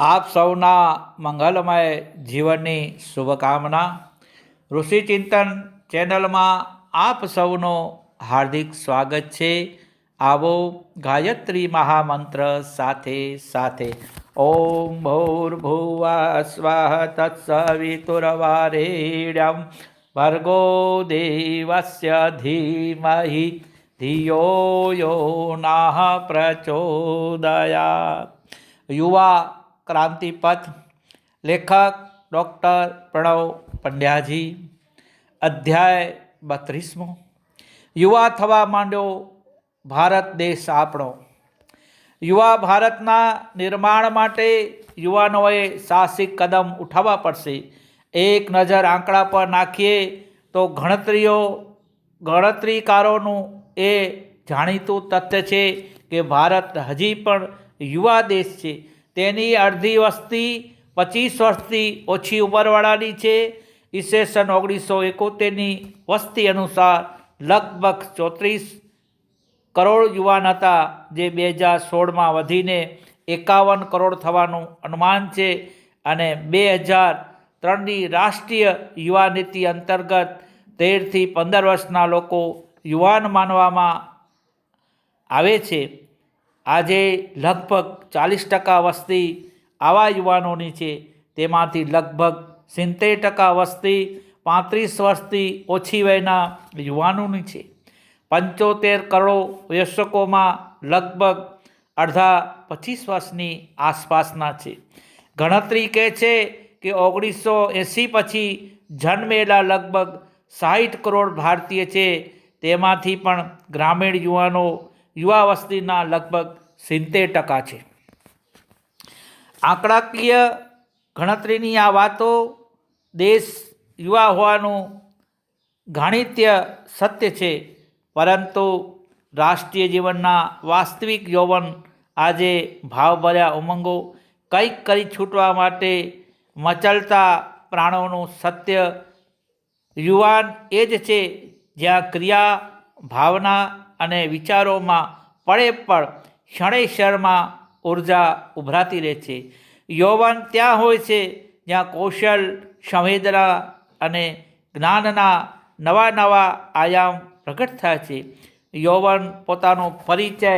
આપ સૌના મંગલમય જીવનની શુભકામના. ઋષિચિંતન ચેનલમાં આપ સૌનું હાર્દિક સ્વાગત છે. આવો ગાયત્રી મહામંત્ર સાથે સાથે. ઓમ ભૂર્ભુવા સ્વાહ તત્સવિતુરવારેણ્યમ. ભર્ગો દેવસ્ય ધીમહિ. ધિયો યો નાહ પ્રચોદયા યુવા ક્રાંતિપથ લેખક ડૉક્ટર પ્રણવ પંડ્યાજી. અધ્યાય બત્રીસમો. યુવા થવા માંડ્યો ભારત દેશ આપણો. યુવા ભારતના નિર્માણ માટે યુવાનોએ સાહસિક કદમ ઉઠાવવા પડશે. એક નજર આંકડા પર નાખીએ તો ગણતરીઓ, ગણતરીકારોનું એ જાણીતું તથ્ય છે કે ભારત હજી પણ યુવા દેશ છે. તેની અડધી વસ્તી પચીસ વર્ષથી ઓછી ઉંમરવાળાની છે. ઈસેસન ઓગણીસો એકોતેરની વસ્તી અનુસાર લગભગ ચોત્રીસ કરોડ યુવાન હતા, જે બે હજાર સોળમાં વધીને એકાવન કરોડ થવાનું અનુમાન છે અને બે હજાર ત્રણની રાષ્ટ્રીય યુવા નીતિ અંતર્ગત તેરથી પંદર વર્ષના લોકો યુવાન માનવામાં આવે છે. આજે લગભગ ચાલીસ ટકા વસ્તી આવા યુવાનોની છે. તેમાંથી લગભગ સિત્તેર ટકા વસ્તી પાંત્રીસ વર્ષથી ઓછી વયના યુવાનોની છે. પંચોતેર કરોડ વયસ્કોમાં લગભગ અડધા પચીસ વર્ષની આસપાસના છે. ગણતરી કહે છે કે ઓગણીસો એંસી પછી જન્મેલા લગભગ સાઠ કરોડ ભારતીય છે. તેમાંથી પણ ગ્રામીણ યુવાનો યુવા વસ્તીના લગભગ સિત્તેર ટકા છે. આંકડાકીય ગણતરીની આ વાતો દેશ યુવા હોવાનું ગાણિત્ય સત્ય છે, પરંતુ રાષ્ટ્રીય જીવનના વાસ્તવિક યૌવન આજે ભાવભર્યા ઉમંગો કંઈક કરી છૂટવા માટે મચલતા પ્રાણોનું સત્ય યુવાન એ જ છે જ્યાં ક્રિયા, ભાવના અને વિચારોમાં પડે પણ ક્ષણે ક્ષણમાં ઊર્જા ઉભરાતી રહે છે. યૌવન ત્યાં હોય છે જ્યાં કૌશલ, સંવેદના અને જ્ઞાનના નવા નવા આયામ પ્રગટ થાય છે. યૌવન પોતાનો પરિચય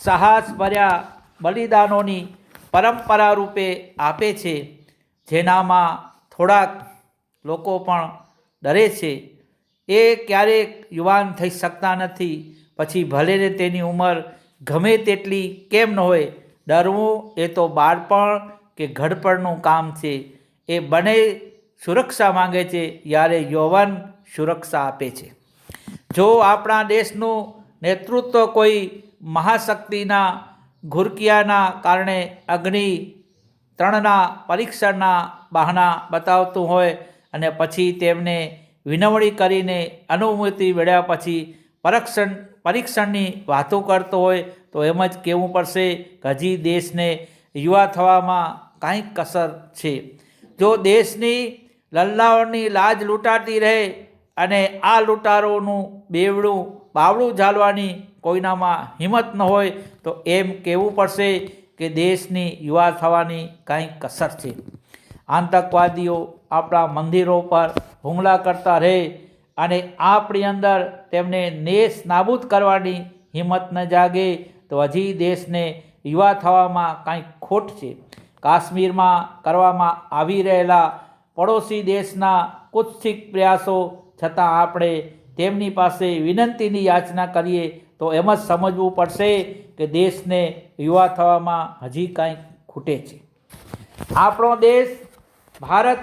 સાહસ ભર્યા બલિદાનોની પરંપરા રૂપે આપે છે, જેનામાં થોડાક લોકો પણ ડરે છે. એ ક્યારેક યુવાન થઈ શકતા નથી, પછી ભલે તેની ઉંમર ગમે તેટલી કેમ ન હોય, ડરવું એ તો બાળપણ કે ઘડપણનું કામ છે. એ બંને સુરક્ષા માંગે છે જ્યારે યૌવન સુરક્ષા આપે છે. જો આપણા દેશનું નેતૃત્વ કોઈ મહાશક્તિના ઘુરકિયાના કારણે અગ્નિ ત્રણના પરીક્ષણના બહાના બતાવતું હોય અને પછી તેમને વિનવણી કરીને અનુમતિ મેળવ્યા પછી પરીક્ષણ પરીક્ષણની વાતો કરતો હોય તો એમ જ કહેવું પડશે કે હજી દેશને યુવા થવામાં કાંઈક કસર છે. જો દેશની લલ્લાઓની લાજ લૂંટાતી રહે અને આ લૂંટારોનું બેવડું, બાવડું ઝાલવાની કોઈનામાં હિંમત ન હોય તો એમ કહેવું પડશે કે દેશની યુવા થવાની કાંઈક કસર છે. આતંકવાદીઓ આપણા મંદિરો પર હુમલા કરતા રહે અને આપણી અંદર તેમને નેસ નાબૂદ કરવાની હિંમત ન જાગે, તો હજી દેશને યુવા થવામાં કાંઈક ખોટ છે. કાશ્મીરમાં કરવામાં આવી રહેલા પડોશી દેશના કુત્સિક પ્રયાસો છતાં આપણે તેમની પાસે વિનંતીની યાચના કરીએ, તો એમ જ સમજવું પડશે કે દેશને યુવા થવામાં હજી કાંઈક ખૂટે છે. આપણો દેશ ભારત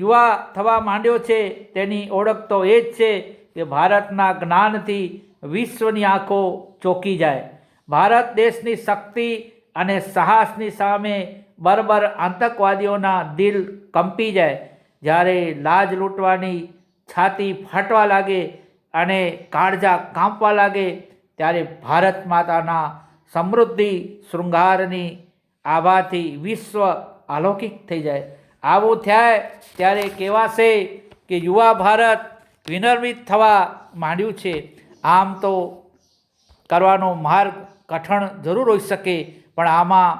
યુવા થવા માંડ્યો છે, તેની ઓળખ તો એ જ છે કે ભારતના જ્ઞાનથી વિશ્વની આંખો ચોકી જાય. ભારત દેશની શક્તિ અને સાહસની સામે બરબર આતંકવાદીઓના દિલ કંપી જાય. જ્યારે લાજ લૂંટવાની છાતી ફાટવા લાગે અને કાળજા કાંપવા લાગે, ત્યારે ભારત માતાના સમૃદ્ધિ શૃંગારની આભાથી વિશ્વ અલૌકિક થઈ જાય. આવું થાય ત્યારે કહેવાશે કે યુવા ભારત વિનર્મિત થવા માંડ્યું છે. આમ તો કરવાનો માર્ગ કઠણ જરૂર હોઈ શકે, પણ આમાં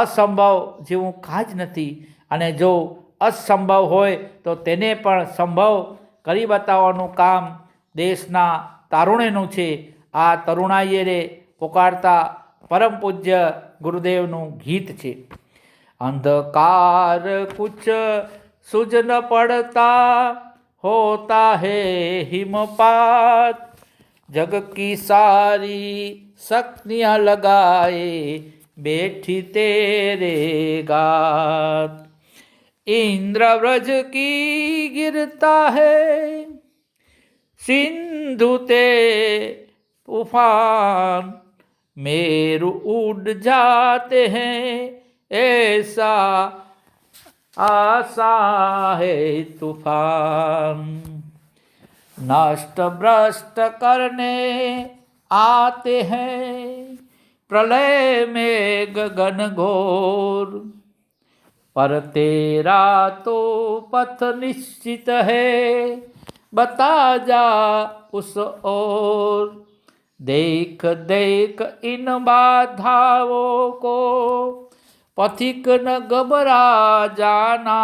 અસંભવ જેવું કાંઈ જ નથી. અને જો અસંભવ હોય તો તેને પણ સંભવ કરી બતાવવાનું કામ દેશના તારુણ્યનું છે. આ તરુણાઈએ પોકારતા પરમ પૂજ્ય ગુરુદેવનું ગીત છે. अंधकार कुछ सुझ न पड़ता, होता है हिमपात। जग की सारी शक्तियाँ लगाए, बैठी तेरे गात इंद्र व्रज की गिरता है, सिंधु ते उफान मेरु उड़ जाते हैं ऐसा आशा है तूफ़ान। नष्ट भ्रष्ट करने आते हैं, प्रलय में गगन घोर पर तेरा तो पथ निश्चित है, बता जा उस ओर। देख देख इन बाधाओं को पथिक न घबरा जाना।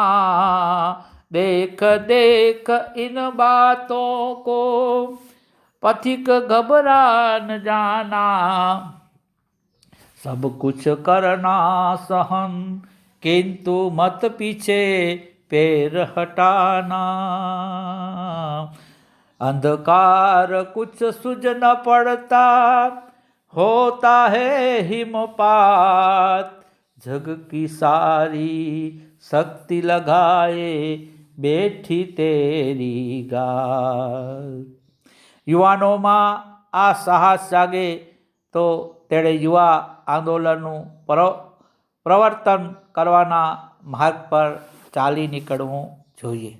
देख देख इन बातों को। पथिक घबरा न जाना। सब कुछ करना सहन, किंतु मत पीछे पैर हटाना। अंधकार कुछ सुझ न पड़ता, होता है हिमपात। જગ કી સારી શક્તિ લગાએ બેઠી તેરી ગા યુવાનોમાં આ સાહસ જાગે તો તેણે યુવા આંદોલનનું પ્રવર્તન કરવાના માર્ગ પર ચાલી નીકળવું જોઈએ.